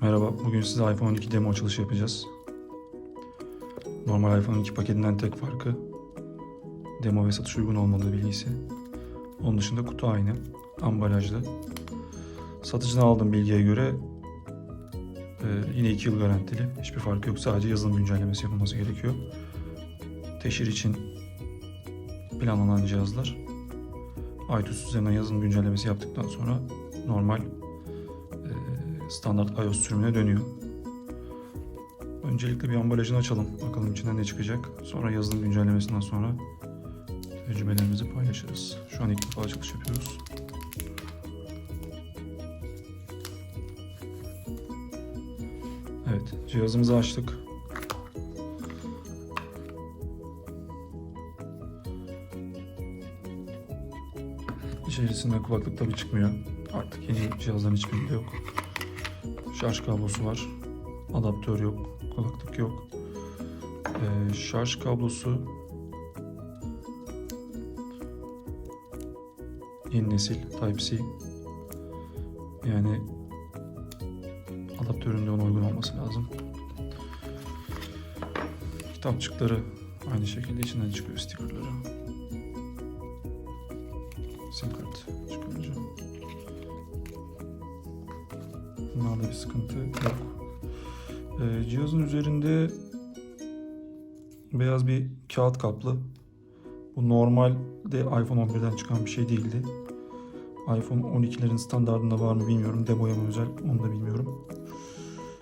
Merhaba, bugün size iPhone 12 demo açılışı yapacağız. Normal iPhone 12 paketinden tek farkı demo ve satış uygun olmadığı bilgisi. Onun dışında kutu aynı, ambalajlı. Satıcıdan aldığım bilgiye göre e, yine 2 yıl garantili. Hiçbir farkı yok. Sadece yazılım güncellemesi yapılması gerekiyor. Teşhir için planlanan cihazlar. iTunes üzerinden yazılım güncellemesi yaptıktan sonra normal standart iOS sürümüne dönüyor. Öncelikle bir ambalajını açalım. Bakalım içinden ne çıkacak. Sonra yazılım güncellemesinden sonra tecrübelerimizi paylaşırız. Şu an ilk defa açılış yapıyoruz. Evet, cihazımızı açtık. İçerisinde kulaklık tabi çıkmıyor. Artık yeni cihazların hiçbirinde yok. Şarj kablosu var. Adaptör yok. Kulaklık yok. Ee, şarj kablosu yeni nesil Type-C. Yani adaptörün de ona uygun olması lazım. Kitapçıkları aynı şekilde içinden çıkıyor stickerları. Sim kart çıkarınca. Bunlarda bir sıkıntı yok. Ee, cihazın üzerinde beyaz bir kağıt kaplı. Bu normalde iPhone 11'den çıkan bir şey değildi. iPhone 12'lerin standartında var mı bilmiyorum. Demoya mı özel onu da bilmiyorum.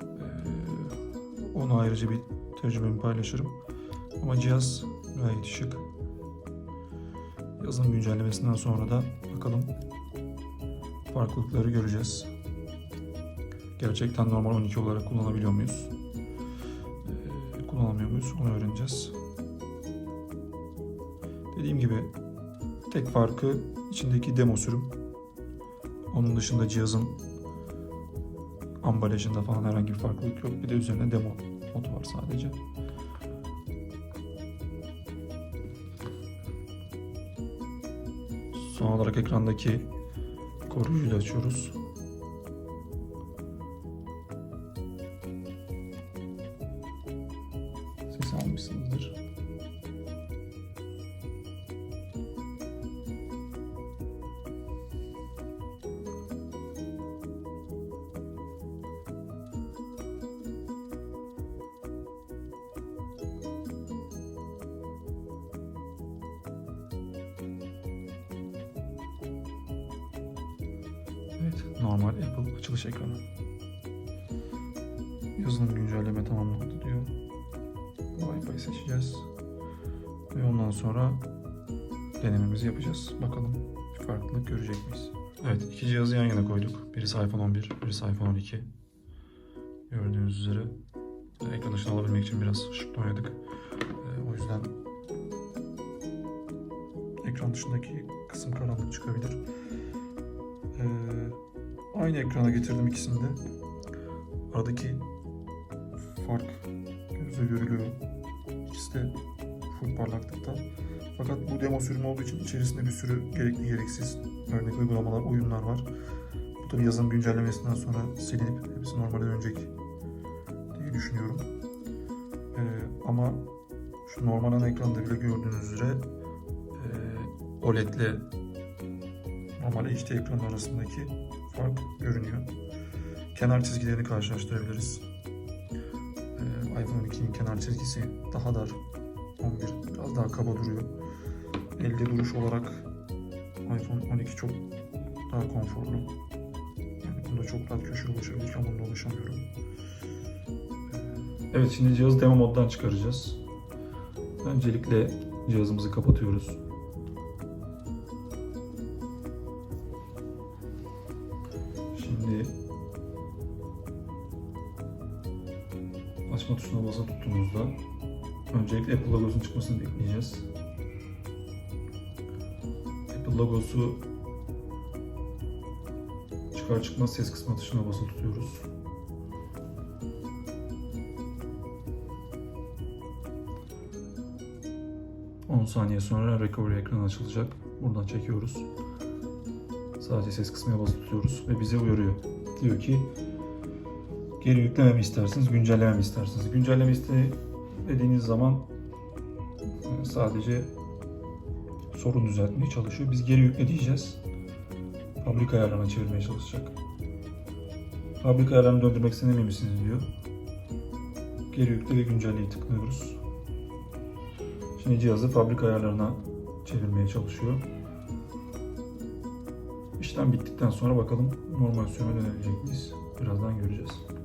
Ee, onu ayrıca bir tecrübemi paylaşırım. Ama cihaz gayet şık. Yazılım güncellemesinden sonra da bakalım farklılıkları göreceğiz. Gerçekten normal 12 olarak kullanabiliyor muyuz? Ee, kullanamıyor muyuz? Onu öğreneceğiz. Dediğim gibi tek farkı içindeki demo sürüm. Onun dışında cihazın ambalajında falan herhangi bir farklılık yok. Bir de üzerine demo modu var sadece. Son olarak ekrandaki koruyucuyu da açıyoruz. Almışsınızdır. Normal Apple açılış ekranı. Yazılım güncelleme tamamlandı diyor. Wi-Fi seçeceğiz. Ve ondan sonra denememizi yapacağız. Bakalım farklılık görecek miyiz? Evet, iki cihazı yan yana koyduk. Birisi iPhone 11, birisi iPhone 12. Gördüğünüz üzere ekran ışığını alabilmek için biraz ışıkla oynadık. Ee, o yüzden ekran dışındaki kısım karanlık çıkabilir. Ee, aynı ekrana getirdim ikisini de. Aradaki fark gözle görülüyor. İkisi de full parlaklıkta. Fakat bu demo sürümü olduğu için içerisinde bir sürü gerekli gereksiz örnek uygulamalar, oyunlar var. Bu tabi yazılım güncellemesinden sonra silinip hepsi normale dönecek diye düşünüyorum. Ee, ama şu normal ana ekranda bile gördüğünüz üzere e, OLED ile normal HD ekran arasındaki fark görünüyor. Kenar çizgilerini karşılaştırabiliriz. İPhone 12'nin kenar çizgisi daha dar. 11 biraz daha kaba duruyor. Elde duruş olarak iPhone 12 çok daha konforlu. Yani bunda çok rahat köşeye ulaşabilirken bunda ulaşamıyorum. Ee, Evet şimdi cihazı demo moddan çıkaracağız. Öncelikle cihazımızı kapatıyoruz. Şimdi açma tuşuna basılı tuttuğumuzda öncelikle Apple logosunun çıkmasını bekleyeceğiz. Apple logosu çıkar çıkmaz ses kısma tuşuna basılı tutuyoruz. ...10 saniye sonra recovery ekranı açılacak. Buradan çekiyoruz. Sadece ses kısmına basılı tutuyoruz ve bize uyarıyor. Diyor ki Geri yükleme mi istersiniz, güncelleme mi istersiniz? Güncelleme iste dediğiniz zaman e, sadece sorun düzeltmeye çalışıyor. Biz geri yükle diyeceğiz. Fabrika ayarlarına çevirmeye çalışacak. Fabrika ayarlarını döndürmek emin misiniz diyor. Geri yükle ve güncelleyi tıklıyoruz. Şimdi cihazı fabrika ayarlarına çevirmeye çalışıyor. İşlem bittikten sonra bakalım normal sürüme dönebilecek miyiz? Birazdan göreceğiz.